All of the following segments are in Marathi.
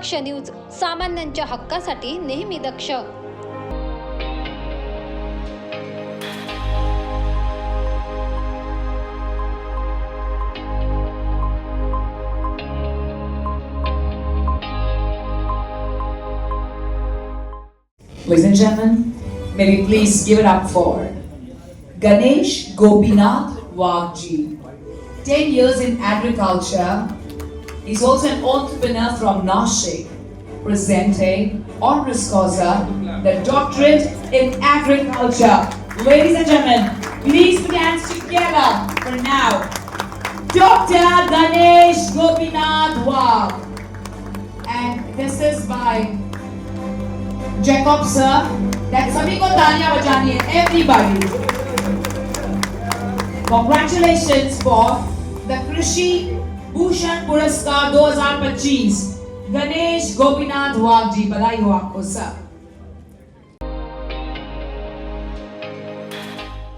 दक्ष न्यूज सामान्यांच्या हक्कासाठी नेहमी दक्ष Ladies and gentlemen, may we please give it up for Ganesh Gopinath Wagji. 10 years in agriculture. He's also an entrepreneur from Nashik, presenting honoris causa, the doctorate in agriculture. Ladies and gentlemen, please put your hands together for now. Dr. Ganesh Gopinath Wag. And this is by Jacob sir, that सभी को तालियां बजानी है everybody. Congratulations for the कृषि भूषण पुरस्कार 2025 गणेश गोपीनाथ वाघ जी बधाई हो आपको सब।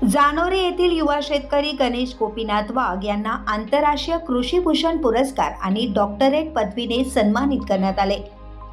जानोरे येथील युवा शेतकरी गणेश गोपीनाथ वाघ यांना आंतरराष्ट्रीय कृषी भूषण पुरस्कार आणि डॉक्टरेट पदवीने सन्मानित करण्यात आले.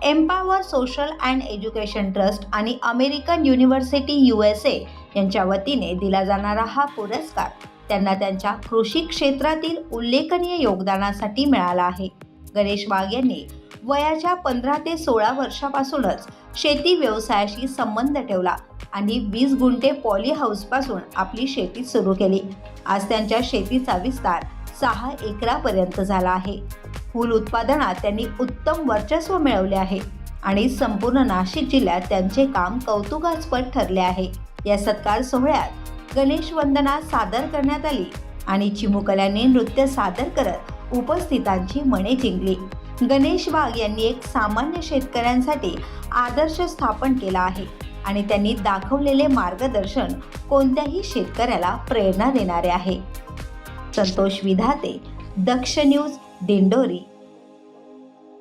Empower social and education trust आणि American university U S A यांच्या वतीने दिला जाणारा हा पुरस्कार. त्यांना त्यांच्या कृषी क्षेत्रातील उल्लेखनीय योगदानासाठी मिळाला आहे. गणेश वाघ यांनी वयाच्या पंधरा ते सोळा वर्षापासूनच शेती व्यवसायाशी संबंध ठेवला आणि वीस गुंठे पॉली हाऊसपासून आपली शेती सुरू केली. आज त्यांच्या शेतीचा विस्तार सहा एकरापर्यंत झाला आहे. फूल उत्पादनात त्यांनी उत्तम वर्चस्व मिळवले आहे. आणि संपूर्ण नाशिक जिल्ह्यात त्यांचे काम कौतुकास्पद ठरले आहे. या सत्कार सोहळ्यात गणेश वंदना सादर करण्यात आली आणि चिमुकल्यांनी नृत्य सादर करत उपस्थितांची मने जिंकली. गणेश वाघ यांनी एक सामान्य शेतकऱ्यांसाठी आदर्श स्थापन केला आहे आणि त्यांनी दाखवलेले मार्गदर्शन कोणत्याही शेतकऱ्याला प्रेरणा देणारे आहे. संतोष विधाते दक्ष न्यूज दिंडोरी.